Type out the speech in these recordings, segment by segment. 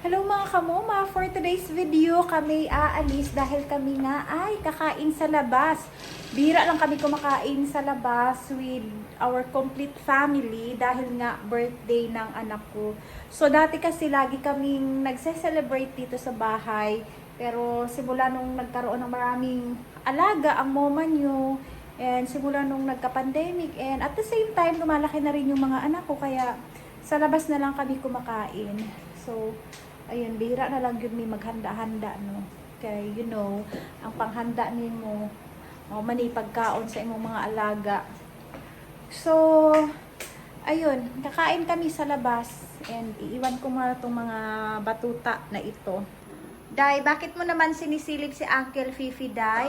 Hello mga kamoma! For today's video, kami aalis dahil kami nga ay kakain sa labas. Bira lang kami kumakain sa labas with our complete family dahil nga birthday ng anak ko. So dati kasi lagi kaming nagse-celebrate dito sa bahay. Pero simula nung nagkaroon ng maraming alaga ang moma nyo, and simula nung nagka-pandemic, and at the same time, lumalaki na rin yung mga anak ko. Kaya sa labas na lang kami kumakain. So, ayun, bihira na lang yun may maghanda-handa, no? Kaya, you know, ang panghanda ni mo, o mani pagkaon sa imong mga alaga. So, ayun, kakain kami sa labas and iiwan ko muna itong mga batuta na ito. Day, bakit mo naman sinisilip si Uncle Fifi, Day?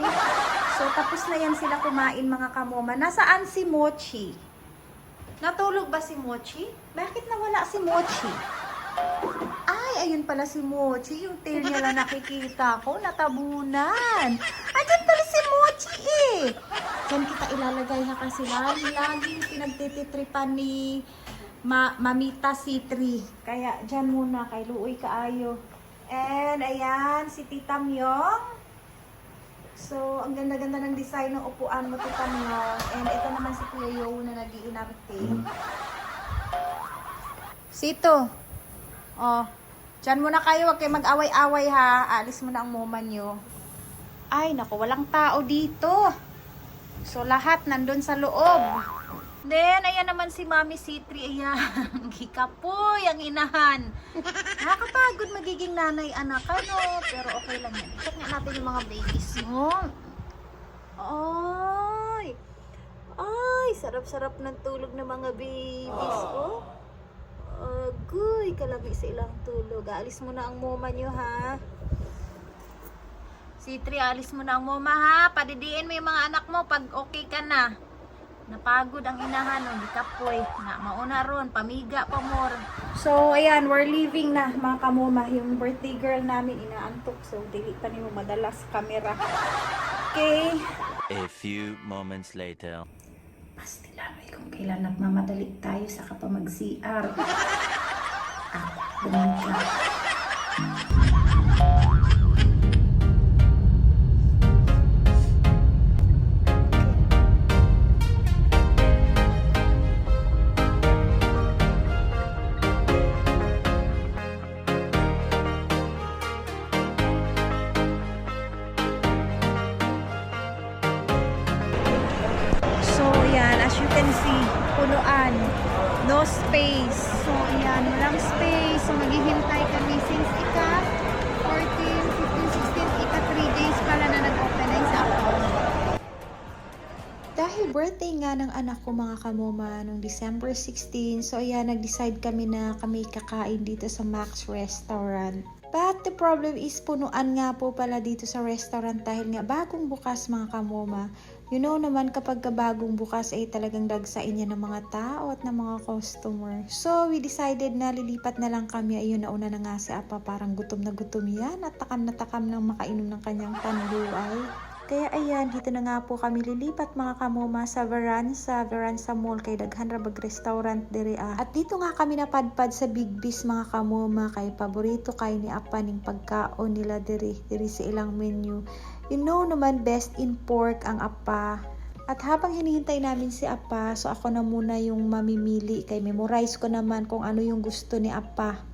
So, tapos na yan sila kumain mga kamoma. Nasaan si Mochi? Natulog ba si Mochi? Bakit nawala si Mochi? Ay, ayun pala si Mochi. Yung tail niya lang nakikita ko, natabunan. Andyan pala si Mochi eh. Diyan kita ilalagay ha kasi lagi, laging pinagtititripan ni Ma Mamita C3. Kaya dyan muna kay Luoy Kaayo. And ayan, si Tita Myong. So, ang ganda-ganda ng design ng upuan mo, Tita Myong. And ito naman si Kuya Yo na nag-iinarte. Sito. Oh, dyan muna kayo. Huwag kayo mag-away-away ha. Alis mo na ang moma nyo. Ay, naku, walang tao dito. So, lahat nandun sa loob. Then, ayan naman si Mami C3. Ayan, hikapoy ang inahan. Nakakapagod magiging nanay anak, ano? Pero okay lang yan. Check nga natin yung mga babies mo. Ay! Ay, sarap-sarap ng tulog ng mga babies, oh. Agoy, kalabi sa ilang tulog. Alis mo na ang moma nyo, ha? Si Tri, alis mo na ang moma, ha? Padidiin mo yung mga anak mo pag okay ka na. Napagod ang inahan, oh. Di ka poy. Na, mauna ron, pamiga pa more. So, ayan, we're leaving na, mga kamoma. Yung birthday girl namin, inaantok. So, dili pa niyo madalas camera. Okay. A few moments later. Pastilanay kung kailan nagmamadali tayo sa kapamag-CR. Ah, see, punuan. No space. So, yan, walang space. So, maghihintay kami since ika 14, 15, 16, ika 3 days pala na nag-open na sa ako. Dahil birthday nga ng anak ko mga kamoma noong December 16, so ayan, nag-decide kami na kami kakain dito sa Max Restaurant. But the problem is punuan nga po pala dito sa restaurant dahil nga bagong bukas mga kamoma. You know naman kapag ka bagong bukas ay talagang dagsain niya ng mga tao at ng mga customer. So we decided na lilipat na lang kami. Ayun nauna na nga si Apa parang gutom na gutom yan at takam na takam ng makainom ng kanyang panluay. Kaya ayan, dito na nga po kami lilipat mga kamoma sa Veranza, Veranza Mall kay Daghan Rabag Restaurant diri ah. At dito nga kami napadpad sa Big Bis mga kamoma kay paborito kay ni Apa ning pagkaon nila diri diri sa ilang menu. You know naman best in pork ang Apa. At habang hinihintay namin si Apa, so ako na muna yung mamimili kay memorize ko naman kung ano yung gusto ni Apa.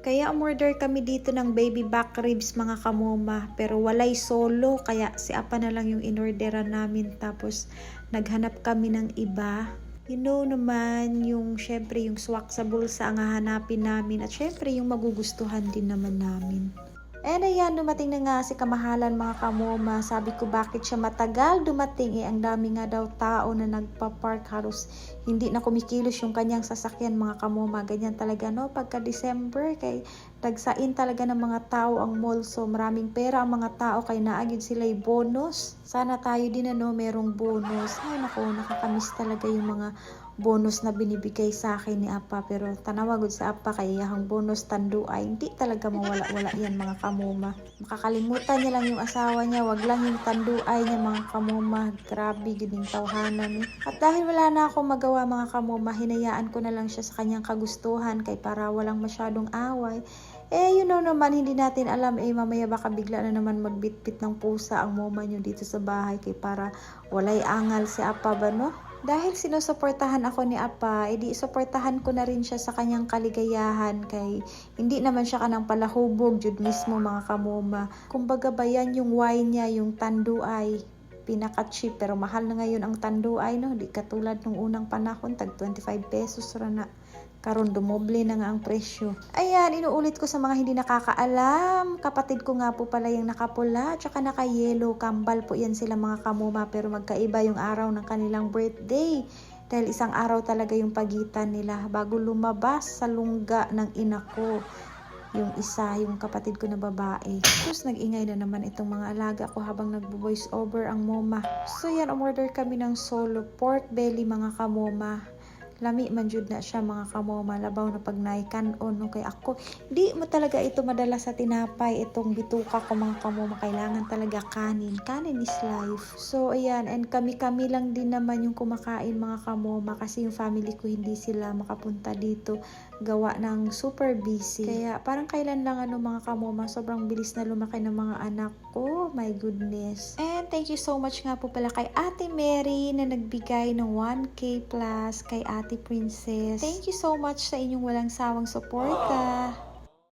Kaya umorder kami dito ng baby back ribs mga kamoma. Pero walay solo. Kaya si Apa na lang yung inorderan namin. Tapos naghanap kami ng iba. You know naman yung syempre yung swak sa bulsa ang hahanapin namin. At syempre yung magugustuhan din naman namin. And ayan, dumating na nga si Kamahalan mga kamoma. Sabi ko bakit siya matagal dumating eh. Ang dami nga daw tao na nagpa-park halos hindi na kumikilos yung kanyang sasakyan mga kamoma. Ganyan talaga no. Pagka December kay nagsain talaga ng mga tao ang mall. So maraming pera ang mga tao kay naagid sila bonus. Sana tayo din ano merong bonus. Ay nako, nakakamiss talaga yung mga bonus na binibigay sa akin ni Apa pero tanawagod sa Apa kay yung bonus tando ay hindi talaga mawala-wala yan mga kamuma. Makakalimutan niya lang yung asawa niya, wag lang yung tanduay niya mga kamuma. Grabe gining tawhanan. At dahil wala na akong magawa mga kamuma, hinayaan ko na lang siya sa kanyang kagustuhan kay para walang masyadong away. Eh, you know naman, hindi natin alam, eh, mamaya baka bigla na naman magbitbit ng pusa ang moma nyo dito sa bahay kay para walay angal si Apa ba, no? Dahil sinusuportahan ako ni Apa, edi suportahan ko na rin siya sa kanyang kaligayahan kay hindi naman siya kanang palahubog, jud mismo mga kamoma. Kumbaga ba yan yung wine niya, yung tanduay? Pinaka-cheap pero mahal na ngayon ang tanduay no? Di katulad nung unang panahon tag 25 pesos ra na karon dumoble na nga ang presyo. Ayan, inuulit ko sa mga hindi nakakaalam. Kapatid ko nga po pala yung nakapula tsaka naka-yellow. Kambal po yan sila mga kamuma pero magkaiba yung araw ng kanilang birthday. Dahil isang araw talaga yung pagitan nila bago lumabas sa lungga ng ina ko yung isa, yung kapatid ko na babae. Tapos nag-ingay na naman itong mga alaga ko habang nagbo-voice over ang moma. So yan, umorder kami ng solo pork belly mga kamoma. Lami man jud na siya mga kamoma labaw na pag naikanon no kay ako di mo talaga ito madala sa tinapay itong bituka ko mga kamoma kailangan talaga kanin. Kanin is life. So ayan and kami kami lang din naman yung kumakain mga kamoma kasi yung family ko hindi sila makapunta dito gawa ng super busy. Kaya parang kailan lang ano mga kamoma, sobrang bilis na lumaki ng mga anak ko. My goodness. And thank you so much nga po pala kay Ate Mary na nagbigay ng 1K plus kay Ate Princess. Thank you so much sa inyong walang sawang suporta.